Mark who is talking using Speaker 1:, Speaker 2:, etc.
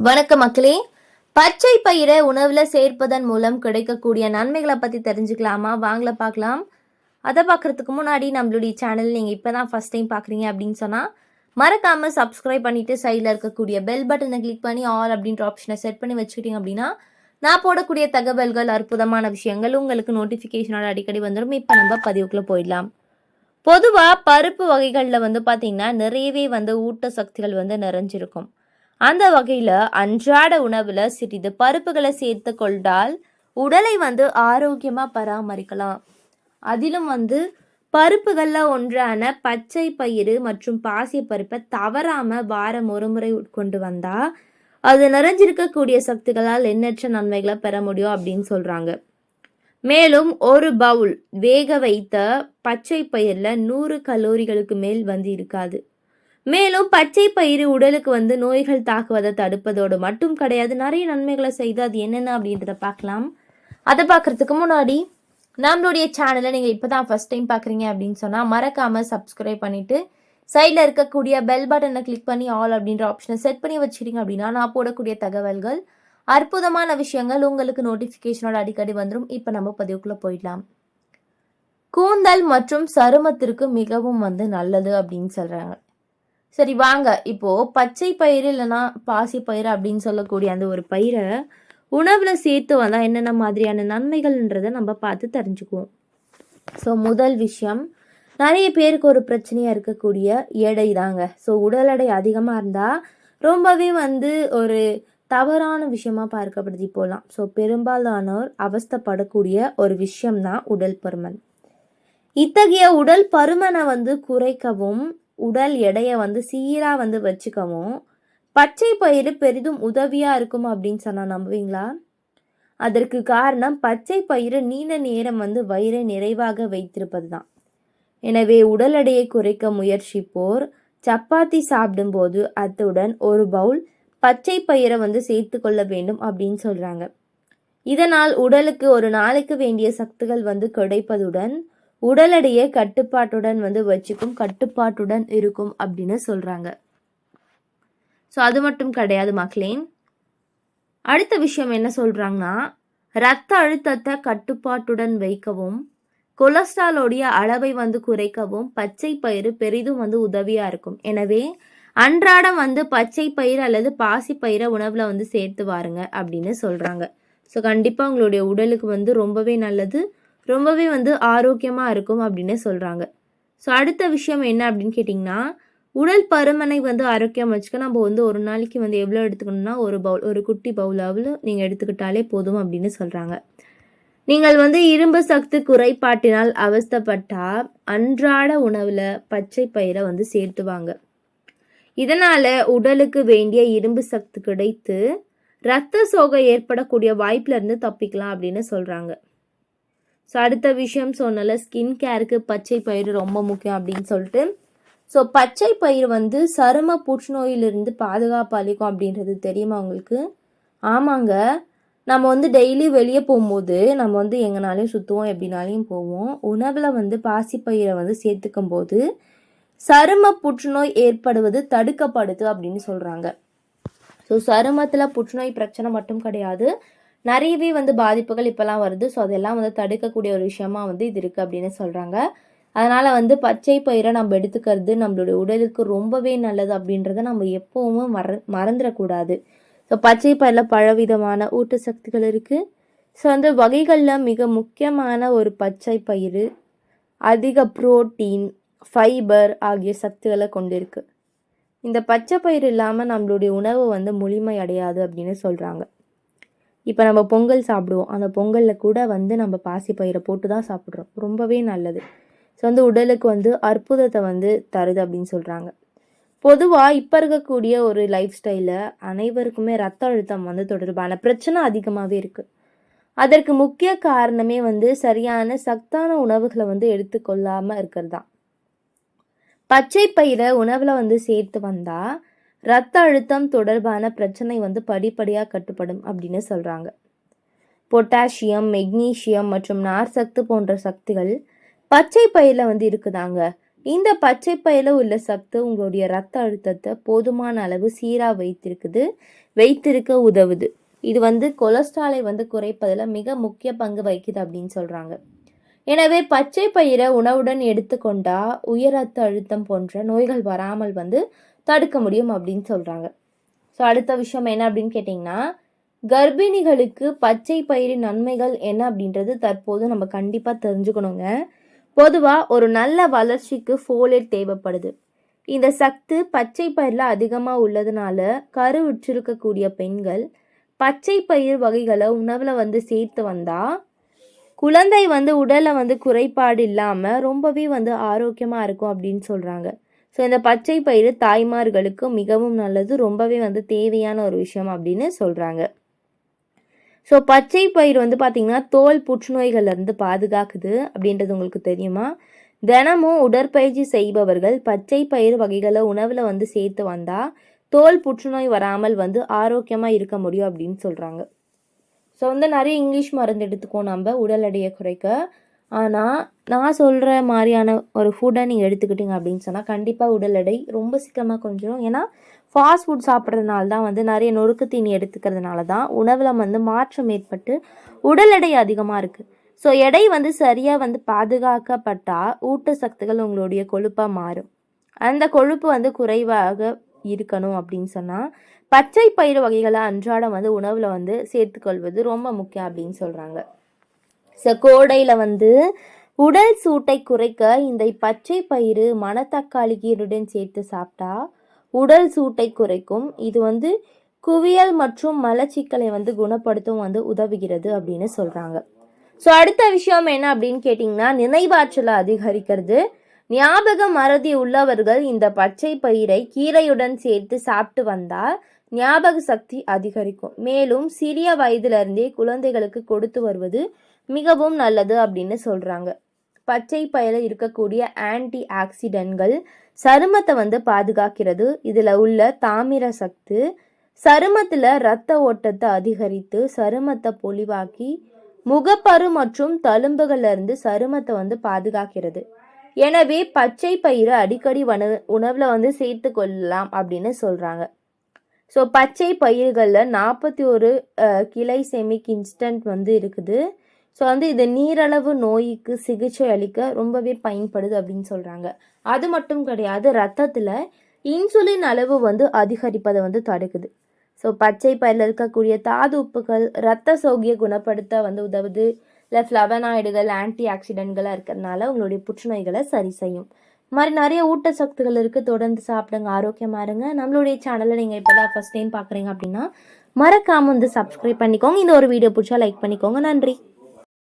Speaker 1: வணக்கம் மக்களே பச்சை பயிரை உணவுல சேர்ப்பதன் மூலம் கிடைக்கக்கூடிய நன்மைகளை பத்தி தெரிஞ்சுக்கலாமா? வாங்கல பார்க்கலாம். அதை பார்க்கறதுக்கு முன்னாடி நம்மளுடைய சேனல் நீங்க இப்பதான் ஃபர்ஸ்ட் டைம் பார்க்குறீங்க அப்படின்னு சொன்னா மறக்காம சப்ஸ்கிரைப் பண்ணிட்டு சைடில் இருக்கக்கூடிய பெல் பட்டனை கிளிக் பண்ணி ஆல் அப்படின்ற ஆப்ஷனை செட் பண்ணி வச்சுக்கிட்டீங்க அப்படின்னா நான் போடக்கூடிய தகவல்கள் அற்புதமான விஷயங்கள் உங்களுக்கு நோட்டிஃபிகேஷனோட அடிக்கடி வந்துடும் இப்போ நம்ம பதிவுக்குள்ள போயிடலாம். பொதுவாக பருப்பு வகைகளில் வந்து பார்த்திங்கன்னா நிறையவே வந்து ஊட்ட சக்திகள் வந்து நிறைஞ்சிருக்கும். அந்த வகையில் அன்றாட உணவில் சிறிது பருப்புகளை சேர்த்து கொண்டால் உடலை வந்து ஆரோக்கியமாக பராமரிக்கலாம். அதிலும் வந்து பருப்புகளில் ஒன்றான பச்சை பயிறு மற்றும் பாசி பருப்பை தவறாமல் வாரம் ஒரு முறை உட்கொண்டு வந்தால் அது நிறைஞ்சிருக்கக்கூடிய சக்திகளால் எண்ணற்ற நன்மைகளை பெற முடியும் அப்படின்னு சொல்கிறாங்க மேலும் ஒரு பவுல் வேக வைத்த பச்சை பயிரில் நூறு கலோரிகளுக்கு மேல் வந்து இருக்காது. மேலும் பச்சை பயிறு உடலுக்கு வந்து நோய்கள் தாக்குவதை தடுப்பதோடு மட்டும் கிடையாது. நிறைய நன்மைகளை செய்து அது என்னென்ன அப்படின்றத பார்க்கலாம். அதை பார்க்கறதுக்கு முன்னாடி நம்மளுடைய சேனலை நீங்கள் இப்போ தான் ஃபஸ்ட் டைம் பார்க்குறீங்க அப்படின்னு சொன்னால் மறக்காமல் சப்ஸ்கிரைப் பண்ணிவிட்டு சைடில் இருக்கக்கூடிய பெல் பட்டனை கிளிக் பண்ணி ஆல் அப்படின்ற ஆப்ஷனை செட் பண்ணி வச்சுட்டீங்க அப்படின்னா நான் போடக்கூடிய தகவல்கள் அற்புதமான விஷயங்கள் உங்களுக்கு நோட்டிஃபிகேஷனோட அடிக்கடி வந்துடும் இப்போ நம்ம பதிவுக்குள்ளே போயிடலாம். கூந்தல் மற்றும் சருமத்திற்கு மிகவும் வந்து நல்லது அப்படின்னு சொல்கிறாங்க சரி வாங்க. இப்போ பச்சை பயிறு இல்லைன்னா பாசி பயிறு அப்படின்னு சொல்லக்கூடிய அந்த ஒரு பயிரை உணவுல சேர்த்து வந்தா என்னென்ன மாதிரியான நன்மைகள்ன்றதை நம்ம பார்த்து தெரிஞ்சுக்குவோம். ஸோ முதல் விஷயம் நிறைய பேருக்கு ஒரு பிரச்சனையா இருக்கக்கூடிய எடை தாங்க. ஸோ உடல் எடை அதிகமாக இருந்தால் ரொம்பவே வந்து ஒரு தவறான விஷயமா பார்க்கப்படுது போகலாம் ஸோ பெரும்பாலானோர் அவஸ்தைப்படக்கூடிய ஒரு விஷயம்தான் உடல் பருமன். இத்தகைய உடல் பருமனை வந்து குறைக்கவும் உடல் எடையை வந்து சீராக வந்து வச்சுக்கவும். பச்சை பயிறு பெரிதும் உதவியாக இருக்கும் அப்படின்னு சொன்னால் நம்புவீங்களா? அதற்கு காரணம் பச்சை பயிறு நீண்ட நேரம் வந்து வயிறை நிறைவாக வைத்திருப்பது தான் எனவே உடல் எடையை குறைக்க முயற்சிப்போர் சப்பாத்தி சாப்பிடும்போது அத்துடன் ஒரு பவுல் பச்சை பயிரை வந்து சேர்த்து கொள்ள வேண்டும் அப்படின்னு சொல்கிறாங்க இதனால் உடலுக்கு ஒரு நாளைக்கு வேண்டிய சத்துகள் வந்து கிடைப்பதுடன் உடல் எடையை கட்டுப்பாட்டுடன் வந்து வச்சுக்கும் கட்டுப்பாட்டுடன் இருக்கும் அப்படின்னு சொல்கிறாங்க ஸோ அது மட்டும் கிடையாது மக்களேன் அடுத்த விஷயம் என்ன சொல்கிறாங்கன்னா ரத்த அழுத்தத்தை கட்டுப்பாட்டுடன் வைக்கவும் கொலஸ்ட்ராலோடைய அளவை வந்து குறைக்கவும் பச்சை பயிறு பெரிதும் வந்து உதவியாக இருக்கும். எனவே அன்றாடம் வந்து பச்சை பயிறு அல்லது பாசி பயிரை உணவில் வந்து சேர்த்து வாருங்க அப்படின்னு சொல்கிறாங்க ஸோ கண்டிப்பாக உங்களுடைய உடலுக்கு வந்து ரொம்பவே நல்லது. ரொம்பவே வந்து ஆரோக்கியமாக இருக்கும் அப்படின்னு சொல்கிறாங்க ஸோ அடுத்த விஷயம் என்ன அப்படின்னு கேட்டிங்கன்னா உடல் பருமனை வந்து ஆரோக்கியம் வச்சுக்க நம்ம வந்து ஒரு நாளைக்கு வந்து எவ்வளோ எடுத்துக்கணும்னா ஒரு பவுல் ஒரு குட்டி பவுலாவில் நீங்கள் எடுத்துக்கிட்டாலே போதும் அப்படின்னு சொல்கிறாங்க நீங்கள் வந்து இரும்பு சக்தி குறைபாட்டினால் அவஸ்தப்பட்டால் அன்றாட உணவில் பச்சை பயிரை வந்து சேர்த்துவாங்க. இதனால் உடலுக்கு வேண்டிய இரும்பு சக்தி கிடைத்து இரத்த சோகை ஏற்படக்கூடிய வாய்ப்புலேருந்து தப்பிக்கலாம் அப்படின்னு சொல்கிறாங்க ஸோ அடுத்த விஷயம் சொன்னல ஸ்கின் கேருக்கு பச்சை பயிறு ரொம்ப முக்கியம் அப்படின்னு சொல்லிட்டு. ஸோ பச்சை பயிர் வந்து சரும புற்றுநோயிலிருந்து பாதுகாப்பு அளிக்கும் அப்படின்றது தெரியுமா உங்களுக்கு? ஆமாங்க. நம்ம வந்து டெய்லி வெளியே போகும்போது நம்ம வந்து எங்கனாலையும் சுற்றுவோம் எப்படினாலையும் போவோம். உணவில் வந்து பாசிப்பயிரை வந்து சேர்த்துக்கும் போது சரும புற்றுநோய் ஏற்படுவது தடுக்கப்படுது அப்படின்னு சொல்கிறாங்க ஸோ சருமத்தில் புற்றுநோய் பிரச்சனை மட்டும் கிடையாது. நிறையவே வந்து பாதிப்புகள் இப்போல்லாம் வருது. ஸோ அதெல்லாம் வந்து தடுக்கக்கூடிய ஒரு விஷயமா வந்து இது இருக்குது அப்படின்னு சொல்கிறாங்க அதனால் வந்து பச்சை பயிரை நம்ம எடுத்துக்கிறது நம்மளுடைய உடலுக்கு ரொம்பவே நல்லது அப்படின்றத நம்ம எப்போவுமே மற மறந்துடக்கூடாது. ஸோ பச்சை பயிரில் பலவிதமான ஊட்டச்சக்திகள் இருக்குது ஸோ அந்த வகைகளில் மிக முக்கியமான ஒரு பச்சை பயிர் அதிக புரோட்டீன் ஃபைபர் ஆகிய சக்திகளை கொண்டிருக்கு. இந்த பச்சை பயிர் இல்லாமல் நம்மளுடைய உணவு வந்து முழுமை அடையாது அப்படின்னு சொல்கிறாங்க இப்போ நம்ம பொங்கல் சாப்பிடுவோம். அந்த பொங்கலில் கூட வந்து நம்ம பாசி பயிரை போட்டு தான் சாப்பிட்றோம். ரொம்பவே நல்லது. ஸோ வந்து உடலுக்கு வந்து அற்புதத்தை வந்து தருது அப்படின்னு சொல்கிறாங்க பொதுவாக இப்போ இருக்கக்கூடிய ஒரு லைஃப் ஸ்டைலில் அனைவருக்குமே ரத்த அழுத்தம் வந்து தொடர்பான பிரச்சனை அதிகமாகவே இருக்குது அதற்கு முக்கிய காரணமே வந்து சரியான சத்தான உணவுகளை வந்து எடுத்துக்கொள்ளாமல் இருக்கிறது தான். பச்சை பயிரை உணவில் வந்து சேர்த்து வந்தால் ரத்த அழுத்தம் தொடர்பான பிரச்சனை வந்து படிப்படியாக கட்டுப்படும் அப்படின்னு சொல்கிறாங்க பொட்டாசியம் மெக்னீஷியம் மற்றும் நார் சத்து போன்ற சக்திகள் பச்சை பயிரில் வந்து இருக்குதாங்க. இந்த பச்சை பயிரில் உள்ள சத்து உங்களுடைய ரத்த அழுத்தத்தை போதுமான அளவு சீராக வைத்திருக்குது வைத்திருக்க உதவுது. இது வந்து கொலஸ்ட்ராலை வந்து குறைப்பதில் மிக முக்கிய பங்கு வகிக்குது அப்படின்னு சொல்கிறாங்க எனவே பச்சை பயிரை உணவுடன் எடுத்துக்கொண்டா உயர் ரத்த அழுத்தம் போன்ற நோய்கள் வராமல் வந்து தடுக்க முடியும் அப்படின்னு சொல்கிறாங்க ஸோ அடுத்த விஷயம் என்ன அப்படின்னு கேட்டிங்கன்னா கர்ப்பிணிகளுக்கு பச்சை பயிரின் நன்மைகள் என்ன அப்படின்றது தற்போது நம்ம கண்டிப்பாக தெரிஞ்சுக்கணுங்க. பொதுவாக ஒரு நல்ல வளர்ச்சிக்கு ஃபோலேட் தேவைப்படுது. இந்த சத்து பச்சை பயிரில் அதிகமாக உள்ளதுனால கரு உற்றிருக்கக்கூடிய பெண்கள் பச்சை பயிர் வகைகளை உணவில் வந்து சேர்த்து வந்தால் குழந்தை வந்து உடலில் வந்து குறைபாடு இல்லாமல் ரொம்பவே வந்து ஆரோக்கியமாக இருக்கும் அப்படின்னு சொல்கிறாங்க ஸோ இந்த பச்சை பயிறு தாய்மார்களுக்கு மிகவும் நல்லது. ரொம்பவே வந்து தேவையான ஒரு விஷயம் அப்படின்னு சொல்கிறாங்க ஸோ பச்சை பயிர் வந்து பார்த்திங்கன்னா தோல் புற்றுநோய்கள்லேருந்து பாதுகாக்குது அப்படின்றது உங்களுக்கு தெரியுமா? தினமும் உடற்பயிற்சி செய்பவர்கள் பச்சை பயிர் வகைகளை உணவில் வந்து சேர்த்து வந்தால் தோல் புற்றுநோய் வராமல் வந்து ஆரோக்கியமாக இருக்க முடியும் அப்படின்னு சொல்கிறாங்க ஸோ வந்து நிறைய இங்கிலீஷ் மருந்து எடுத்துக்கோ நம்ம. உடல் எடையை குறைக்க ஆனால் நான் சொல்கிற மாதிரியான ஒரு ஃபுட்டை நீங்கள் எடுத்துக்கிட்டீங்க அப்படின்னு சொன்னால் கண்டிப்பாக உடல் எடை ரொம்ப சீக்கிரமாக கொஞ்சம் ஏன்னா ஃபாஸ்ட் ஃபுட் சாப்பிட்றதுனால தான் வந்து நிறைய நொறுக்கு தீனி எடுத்துக்கிறதுனால தான் உணவில் வந்து மாற்றம் ஏற்பட்டு உடல் எடை அதிகமாக இருக்குது ஸோ எடை வந்து சரியாக வந்து பாதுகாக்கப்பட்டால் ஊட்டச்சத்துக்கள் உங்களுடைய கொழுப்பாக மாறும். அந்த கொழுப்பு வந்து குறைவாக இருக்கணும் அப்படின்னு சொன்னால் பச்சை பயிறு வகைகளை அன்றாடம் வந்து உணவில் வந்து சேர்த்துக்கொள்வது ரொம்ப முக்கியம் அப்படின்னு சொல்கிறாங்க ஸோ கோடையில் வந்து உடல் சூட்டை குறைக்க இந்த பச்சை பயிறு மணத்தக்காளி கீருடன் சேர்த்து சாப்பிட்டா உடல் சூட்டை குறைக்கும். இது வந்து குவியல் மற்றும் மலச்சிக்கலை வந்து குணப்படுத்தும் வந்து உதவுகிறது அப்படின்னு சொல்கிறாங்க ஸோ அடுத்த விஷயம் என்ன அப்படின்னு கேட்டிங்கன்னா நினைவாற்றலை அதிகரிக்கிறது. ஞாபக மறதி உள்ளவர்கள் இந்த பச்சை பயிரை கீரையுடன் சேர்த்து சாப்பிட்டு வந்தால் ஞாபக சக்தி அதிகரிக்கும். மேலும் சிறிய வயதிலிருந்தே குழந்தைகளுக்கு கொடுத்து வருவது மிகவும் நல்லது அப்படின்னு சொல்கிறாங்க பச்சை பயிரில் இருக்கக்கூடிய ஆன்டி ஆக்சிடென்ட்கள் சருமத்தை வந்து பாதுகாக்கிறது. இதில் உள்ள தாமிர சத்து சருமத்தில் இரத்த ஓட்டத்தை அதிகரித்து சருமத்தை பொலிவாக்கி முகப்பரு மற்றும் தழும்புகள்லேருந்து சருமத்தை வந்து பாதுகாக்கிறது. எனவே பச்சை பயிரை அடிக்கடி வன உணவில் வந்து சேர்த்து கொள்ளலாம் அப்படின்னு சொல்கிறாங்க ஸோ பச்சை பயிர்களில் நாற்பத்தி ஒரு கிளை செமிக் இன்ஸ்டன்ட் வந்து இருக்குது. ஸோ வந்து இது நீரளவு நோய்க்கு சிகிச்சை அளிக்க ரொம்பவே பயன்படுது அப்படின்னு சொல்கிறாங்க அது மட்டும் கிடையாது ரத்தத்தில் இன்சுலின் அளவு வந்து அதிகரிப்பதை வந்து தடுக்குது. ஸோ பச்சை பயிரில் இருக்கக்கூடிய தாது உப்புகள் ரத்த சோகியை குணப்படுத்த வந்து உதவுது. இல்லை ஃப்ளவனாய்டுகள் ஆன்டி ஆக்சிடென்ட்களாக இருக்கிறதுனால உங்களுடைய புற்றுநோய்களை சரி செய்யும். மாதிரி நிறைய ஊட்டச்சத்துகள் இருக்குது தொடர்ந்து சாப்பிடுங்க ஆரோக்கியமாக இருங்க. நம்மளுடைய சேனலை நீங்கள் இப்போ தான் ஃபஸ்ட் டைம் பார்க்குறீங்க அப்படின்னா மறக்காமல் வந்து சப்ஸ்கிரைப் பண்ணிக்கோங்க. இந்த ஒரு வீடியோ பிடிச்சா லைக் பண்ணிக்கோங்க. நன்றி.